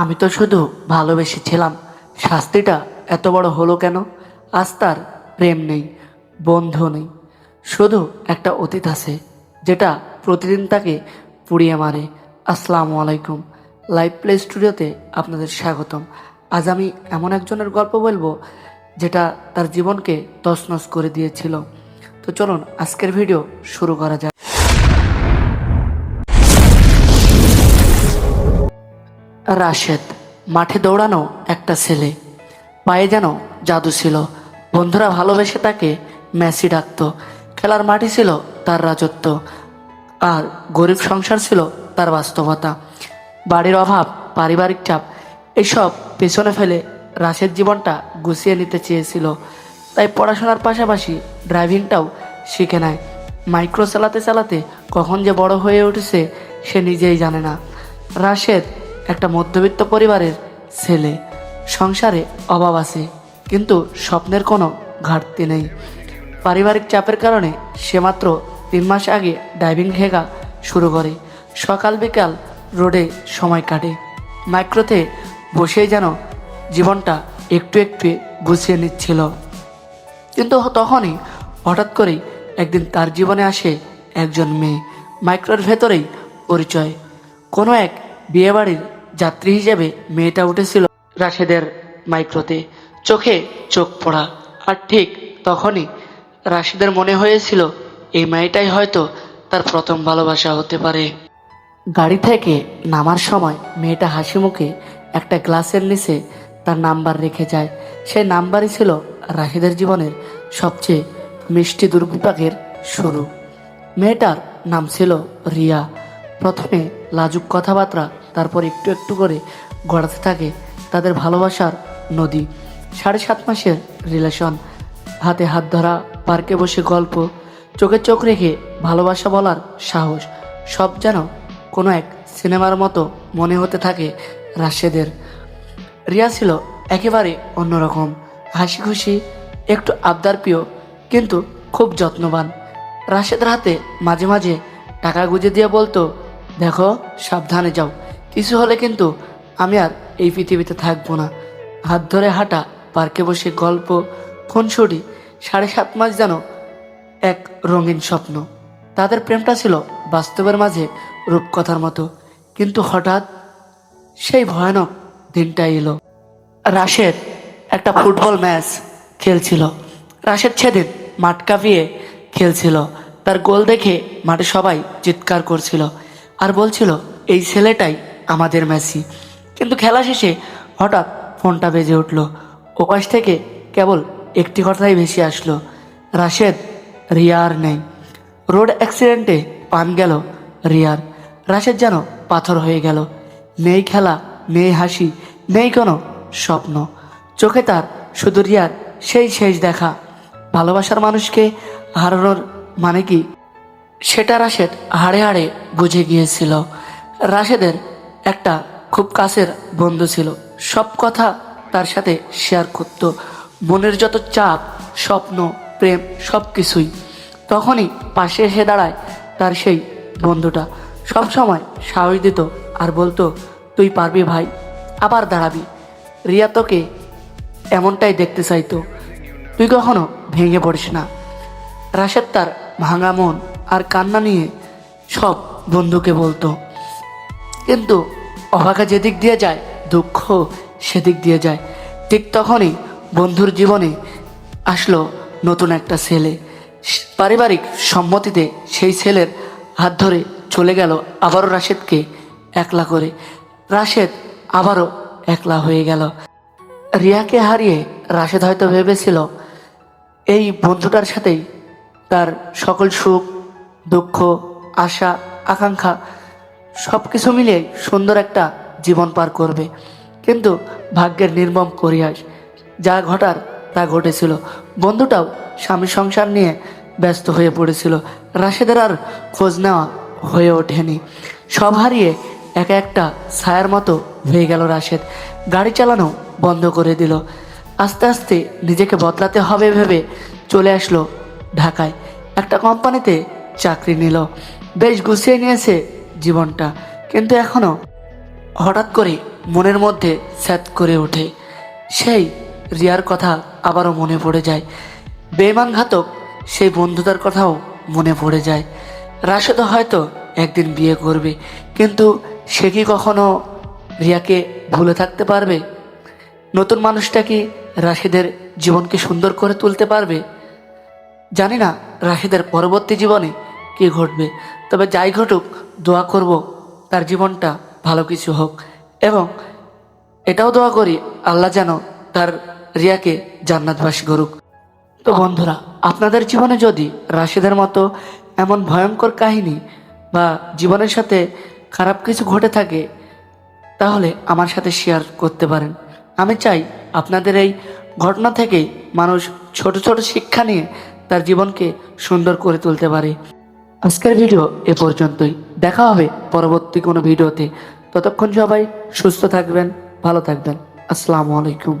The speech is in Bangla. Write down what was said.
আমি তো শুধু ভালোবেসেছিলাম। শাস্তিটা এত বড় হলো কেন? আজ তার প্রেম নেই, বন্ধু নেই। শুধু একটা অতীত আছে, যেটা প্রতিদিন তাকে পুড়িয়ে মারে। আসসালামু আলাইকুম। লাইভ প্লে স্টুডিওতে আপনাদের স্বাগতম। আজ আমি এমন একজনের গল্প বলব, যেটা তার জীবনকে তছনছ করে দিয়েছিল। তো চলুন, আজকের ভিডিও শুরু করা যাক। রাশেদ, মাঠে দৌড়ানো একটা ছেলে। পায়ে যেন জাদু ছিল। বন্ধুরা ভালোবেসে তাকে মেসি ডাকতো। খেলার মাটি ছিল তার রাজত্ব। আর গরিব সংসার ছিল তার বাস্তবতা। বাড়ির অভাব, পারিবারিক চাপ, এসব পেছনে ফেলে রাশেদ জীবনটা গুছিয়ে নিতে চেয়েছিল। তাই পড়াশোনার পাশাপাশি ড্রাইভিংটাও শিখে নেয়। মাইক্রো চালাতে চালাতে কখন যে বড় হয়ে উঠেছে সে নিজেই জানে না। রাশেদ একটা মধ্যবিত্ত পরিবারের ছেলে। সংসারে অভাব আছে, কিন্তু স্বপ্নের কোনো ঘাটতি নেই। পারিবারিক চাপের কারণে সে মাত্র তিন মাস আগে ড্রাইভিং শেখা শুরু করে। সকাল বিকাল রোডে সময় কাটে। মাইক্রোতে বসেই যেন জীবনটা একটু একটু গুছিয়ে নিচ্ছিল। কিন্তু তখনই হঠাৎ করেই একদিন তার জীবনে আসে একজন মেয়ে। মাইক্রোর ভেতরেই পরিচয়। কোনো এক বিয়েবাড়ির যাত্রী হিসেবে মেয়েটা উঠেছিল রাশেদের মাইক্রোতে। চোখে চোখ পড়া। আর ঠিক তখনই রাশেদের মনে হয়েছিল, এই মেয়েটাই হয়তো তার প্রথম ভালোবাসা হতে পারে। গাড়ি থেকে নামার সময় মেয়েটা হাসি মুখে একটা গ্লাসের নিচে তার নাম্বার রেখে যায়। সেই নাম্বারই ছিল রাশিদের জীবনের সবচেয়ে মিষ্টি দুর্বিপাকের শুরু। মেয়েটার নাম ছিল রিয়া। প্রথমে লাজুক কথাবার্তা, তারপর একটু একটু করে গড়াতে থাকে তাদের ভালোবাসার নদী। সাড়ে সাত মাসের রিলেশন। হাতে হাত ধরা, পার্কে বসে গল্প, চোখে চোখ রেখে ভালোবাসা বলার সাহস, সব যেন কোনো এক সিনেমার মতো মনে হতে থাকে রাশেদের। রিয়া ছিল একেবারে অন্যরকম হাসি খুশি একটু আবদার প্রিয়, কিন্তু খুব যত্নবান। রাশেদের হাতে মাঝে মাঝে টাকা গুঁজে দিয়ে বলতো দেখো, সাবধানে যাও। কিছু হলে কিন্তু আমি আর এই পৃথিবীতে থাকব না। হাত ধরে হাঁটা, পার্কে বসে গল্প, খুনসুটি, সাড়ে সাত মাস যেন এক রঙিন স্বপ্ন। তাদের প্রেমটা ছিল বাস্তবের মাঝে রূপকথার মতো। কিন্তু হঠাৎ সেই ভয়ানক দিনটা এলো। রাশের একটা ফুটবল ম্যাচ খেলছিল। রাশের সেদিন মাঠ কাঁপিয়ে খেলছিল। তার গোল দেখে মাঠে সবাই চিৎকার করছিল। আর বলছিল, এই ছেলেটাই আমাদের মেসি। কিন্তু খেলা শেষে হঠাৎ ফোনটা বেজে উঠল। ওপাশ থেকে কেবল একটি কথাই ভেসে আসলো, রাশেদ, রিয়ার নেই। রোড অ্যাক্সিডেন্টে পান গেল রিয়ার। রাশেদ যেন পাথর হয়ে গেল। নেই খেলা, নেই হাসি, নেই কোনো স্বপ্ন। চোখে তার শুধু রিয়ার সেই শেষ দেখা। ভালোবাসার মানুষকে হারানোর মানে কি? সেটা রাশেদ হাড়ে হাড়ে বুঝে গিয়েছিল। রাশেদের একটা খুব কাছের বন্ধু ছিল। সব কথা তার সাথে শেয়ার করত। মনের যত চাপ, স্বপ্ন, প্রেম, সব কিছুই। তখনই পাশে এসে দাঁড়ায় তার সেই বন্ধুটা। সব সময় সাহস দিত আর বলতো, তুই পারবি ভাই, আবার দাঁড়াবি। রিয়া তোকে এমনটাই দেখতে চাইতো। তুই কখনো ভেঙে পড়িস না। রাশেদ তার ভাঙা মন কান্না নিয়ে সব বন্ধুকে বলতো। কিন্তু অভাগা যেদিক দিয়ে যায়, দুঃখ সেদিক দিয়ে যায়। ঠিক তখনই বন্ধুর জীবনে আসলো নতুন একটা ছেলে। পারিবারিক সম্মতিতে সেই ছেলের হাত ধরে চলে গেল আবারও রাশেদকে একলা করে। রাশেদ আবারও একলা হয়ে গেল। রিয়াকে হারিয়ে রাশেদ হয়তো ভেবেছিল, এই বন্ধুটার সাথেই তার সকল সুখ দুঃখ, আশা, আকাঙ্ক্ষা সব কিছু মিলিয়ে সুন্দর একটা জীবন পার করবে। কিন্তু ভাগ্যের নির্মম করিয়াস, যা ঘটার তা ঘটেছিল। বন্ধুটাও স্বামী সংসার নিয়ে ব্যস্ত হয়ে পড়েছিল। রাশেদের আর খোঁজ নেওয়া হয়ে ওঠেনি। সব হারিয়ে একা একটা ছায়ার মতো হয়ে গেল রাশেদ। গাড়ি চালানো বন্ধ করে দিল। আস্তে আস্তে নিজেকে বদলাতে হবে ভেবে চলে আসলো ঢাকায়। একটা কোম্পানিতে চাকরি নিল। বেশ গুছিয়ে নিয়েছে জীবনটা। কিন্তু এখনও হঠাৎ করে মনের মধ্যে স্যাত করে ওঠে। সেই রিয়ার কথা আবারও মনে পড়ে যায়। বেমান ঘাতক সেই বন্ধুতার কথাও মনে পড়ে যায়। রাশেদ হয়তো একদিন বিয়ে করবে, কিন্তু সে কি কখনো রিয়াকে ভুলে থাকতে পারবে? নতুন মানুষটা কি রাশিদের জীবনকে সুন্দর করে তুলতে পারবে? জানি না রাশিদের পরবর্তী জীবনে কি ঘটবে? তবে যাই ঘটুক, দোয়া করব তার জীবনটা ভালো কিছু হোক। এবং এটাও দোয়া করি, আল্লাহ যেন তার রিয়াকে জান্নাতবাসী করুক। তো বন্ধুরা, আপনাদের জীবনে যদি রাশিদের মতো এমন ভয়ঙ্কর কাহিনী বা জীবনের সাথে খারাপ কিছু ঘটে থাকে, তাহলে আমার সাথে শেয়ার করতে পারেন। আমি চাই আপনাদের এই ঘটনা থেকেই মানুষ ছোট ছোট শিক্ষা নিয়ে তার জীবনকে সুন্দর করে তুলতে পারে। আজকের ভিডিও এ পর্যন্তই। দেখা হবে পরবর্তী কোনো ভিডিওতে। ততক্ষণ সবাই সুস্থ থাকবেন, ভালো থাকবেন। আসসালামু আলাইকুম।